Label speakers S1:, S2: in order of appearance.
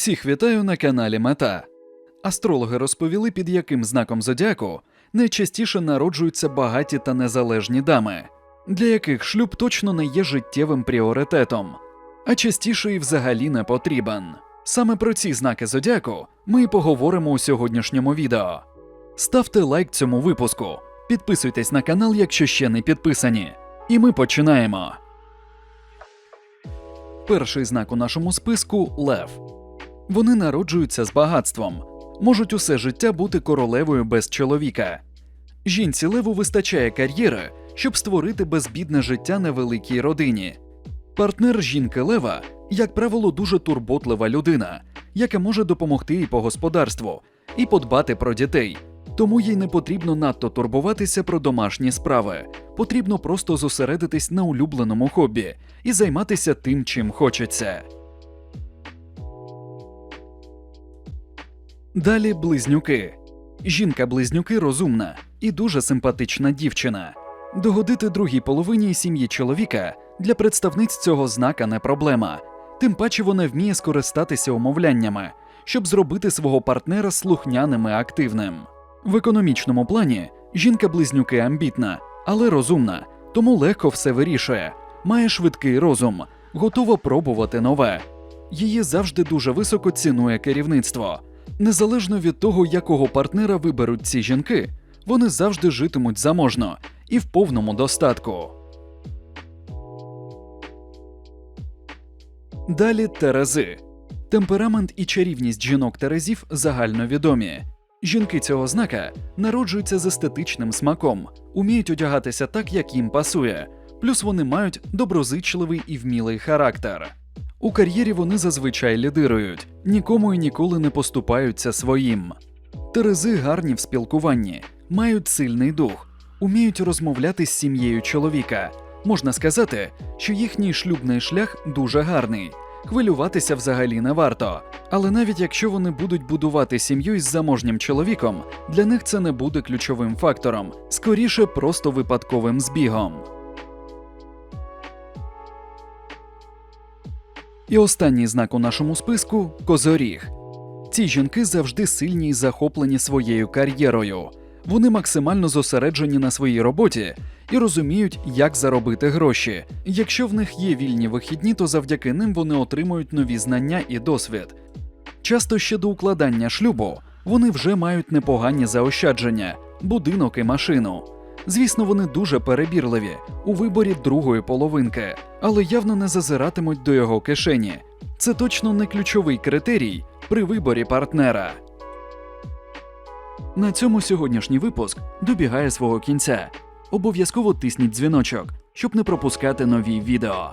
S1: Всіх вітаю на каналі Мета. Астрологи розповіли, під яким знаком зодіаку найчастіше народжуються багаті та незалежні дами, для яких шлюб точно не є життєвим пріоритетом, а частіше і взагалі не потрібен. Саме про ці знаки зодіаку ми і поговоримо у сьогоднішньому відео. Ставте лайк цьому випуску, підписуйтесь на канал, якщо ще не підписані. І ми починаємо. Перший знак у нашому списку лев. Вони народжуються з багатством, можуть усе життя бути королевою без чоловіка. Жінці леву вистачає кар'єри, щоб створити безбідне життя на великій родині. Партнер жінки лева, як правило, дуже турботлива людина, яка може допомогти їй по господарству і подбати про дітей. Тому їй не потрібно надто турбуватися про домашні справи. Потрібно просто зосередитись на улюбленому хобі і займатися тим, чим хочеться. Далі близнюки. Жінка-близнюки розумна і дуже симпатична дівчина. Догодити другій половині сім'ї чоловіка для представниць цього знака не проблема. Тим паче вона вміє скористатися умовляннями, щоб зробити свого партнера слухняним і активним. В економічному плані жінка-близнюки амбітна, але розумна, тому легко все вирішує, має швидкий розум, готова пробувати нове. Її завжди дуже високо цінує керівництво. Незалежно від того, якого партнера виберуть ці жінки, вони завжди житимуть заможно і в повному достатку. Далі Терези. Темперамент і чарівність жінок Терезів загальновідомі. Жінки цього знака народжуються з естетичним смаком, уміють одягатися так, як їм пасує, плюс вони мають доброзичливий і вмілий характер. У кар'єрі вони зазвичай лідирують, нікому і ніколи не поступаються своїм. Терези гарні в спілкуванні, мають сильний дух, уміють розмовляти з сім'єю чоловіка. Можна сказати, що їхній шлюбний шлях дуже гарний. Хвилюватися взагалі не варто. Але навіть якщо вони будуть будувати сім'ю із заможнім чоловіком, для них це не буде ключовим фактором, скоріше просто випадковим збігом. І останній знак у нашому списку козоріг. Ці жінки завжди сильні і захоплені своєю кар'єрою. Вони максимально зосереджені на своїй роботі і розуміють, як заробити гроші. Якщо в них є вільні вихідні, то завдяки ним вони отримують нові знання і досвід. Часто ще до укладання шлюбу вони вже мають непогані заощадження, будинок і машину. Звісно, вони дуже перебірливі у виборі другої половинки, але явно не зазиратимуть до його кишені. Це точно не ключовий критерій при виборі партнера. На цьому сьогоднішній випуск добігає свого кінця. Обов'язково тисніть дзвіночок, щоб не пропускати нові відео.